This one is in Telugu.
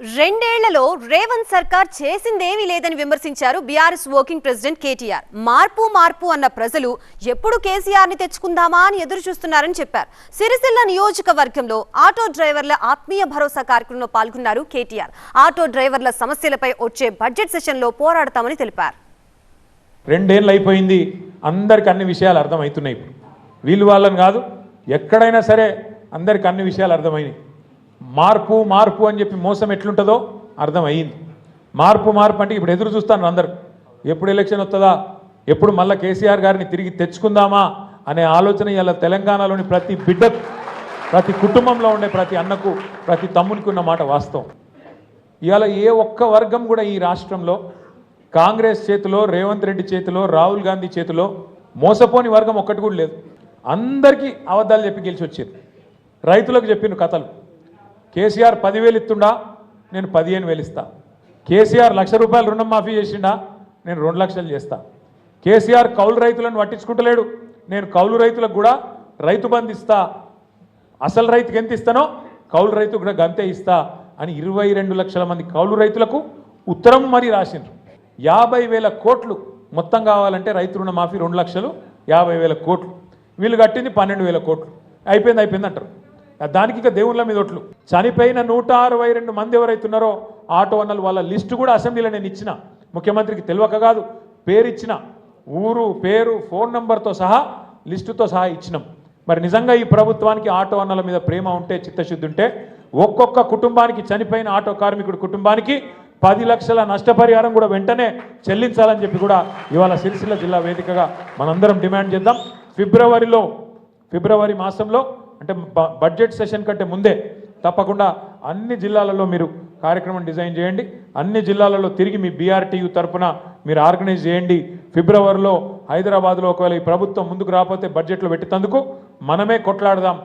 రెండేళ్ళలో రేవంత్ సర్కార్ చేసిందేమీ లేదని విమర్శించారు బీఆర్ఎస్ వర్కింగ్ ప్రెసిడెంట్ కేటీఆర్. మార్పు మార్పు అన్న ప్రజలు ఎప్పుడు కేసీఆర్ని తెచ్చుకుందామా అని ఎదురు చూస్తున్నారని చెప్పారు. సిరిసిల్ల నియోజకవర్గంలో ఆటో డ్రైవర్ల ఆత్మీయ భరోసా కార్యక్రమంలో పాల్గొన్నారు కేటీఆర్. ఆటో డ్రైవర్ల సమస్యలపై వచ్చే బడ్జెట్ సెషన్లో పోరాడతామని తెలిపారు. రెండేళ్ళు అయిపోయింది. అందరికి అన్ని విషయాలు అర్థమవుతున్నాయి ఇప్పుడు. వీళ్ళు వాళ్ళని కాదు ఎక్కడైనా సరే అందరికి అన్ని విషయాలు అర్థమైనాయి. మార్పు మార్పు అని చెప్పి మోసం ఎట్లుంటుందో అర్థమయ్యింది. మార్పు మార్పు అంటే ఇప్పుడు ఎదురు చూస్తాను అందరు. ఎప్పుడు ఎలక్షన్ వస్తుందా? ఎప్పుడు మళ్ళీ కేసీఆర్ గారిని తిరిగి తెచ్చుకుందామా అనే ఆలోచన ఇలా తెలంగాణలోని ప్రతి బిడ్డకు ప్రతి కుటుంబంలో ఉండే ప్రతి అన్నకు ప్రతి తమ్మునికి ఉన్న మాట వాస్తవం. ఇవాళ ఏ ఒక్క వర్గం కూడా ఈ రాష్ట్రంలో కాంగ్రెస్ చేతిలో రేవంత్ రెడ్డి చేతిలో రాహుల్ గాంధీ చేతిలో మోసపోని వర్గం ఒక్కటి కూడా లేదు. అందరికీ అబద్ధాలు చెప్పి గెలిచి వచ్చేది. రైతులకు చెప్పిన కథలు. కేసీఆర్ పదివేలు ఇస్తుండా? నేను పదిహేను వేలు ఇస్తా. కేసీఆర్ లక్ష రూపాయలు రుణం మాఫీ చేసిండా? నేను రెండు లక్షలు చేస్తా. కేసీఆర్ కౌలు రైతులను పట్టించుకుంటలేడు. నేను కౌలు రైతులకు కూడా రైతు బంధు ఇస్తా. అసలు రైతుకి ఎంత ఇస్తానో కౌలు రైతుకు కూడా గంతే ఇస్తా అని ఇరవై రెండు లక్షల మంది కౌలు రైతులకు ఉత్తరం మరీ రాసిండ్రు. యాభై వేల కోట్లు మొత్తం కావాలంటే రైతు రుణ మాఫీ రెండు లక్షలు యాభై వేల కోట్లు. వీళ్ళు కట్టింది పన్నెండు వేల కోట్లు. అయిపోయింది అయిపోయింది అంటారు. దానికి ఇక దేవుళ్ళ మీద ఒట్లు. చనిపోయిన నూట అరవై రెండు మంది ఎవరైతున్నారో ఆటో అన్నలు వాళ్ళ లిస్టు కూడా అసెంబ్లీలో నేను ఇచ్చిన. ముఖ్యమంత్రికి తెలియక కాదు పేరు ఇచ్చిన ఊరు పేరు ఫోన్ నంబర్తో సహా లిస్టుతో సహా ఇచ్చినాం. మరి నిజంగా ఈ ప్రభుత్వానికి ఆటో అన్నల మీద ప్రేమ ఉంటే చిత్తశుద్ధి ఉంటే ఒక్కొక్క కుటుంబానికి చనిపోయిన ఆటో కార్మికుడి కుటుంబానికి పది లక్షల నష్టపరిహారం కూడా వెంటనే చెల్లించాలని చెప్పి కూడా ఇవాళ సిరిసిల్ల జిల్లా వేదికగా మనందరం డిమాండ్ చేద్దాం. ఫిబ్రవరిలో ఫిబ్రవరి మాసంలో అంటే బ- బడ్జెట్ సెషన్ కంటే ముందే తప్పకుండా అన్ని జిల్లాలలో మీరు కార్యక్రమం డిజైన్ చేయండి. అన్ని జిల్లాలలో తిరిగి మీ బీఆర్టీయు తరపున మీరు ఆర్గనైజ్ చేయండి. ఫిబ్రవరిలో హైదరాబాద్లో ఒకవేళ ఈ ప్రభుత్వం ముందుకు రాకపోతే బడ్జెట్లో పెట్టేందుకు మనమే కొట్లాడదాం.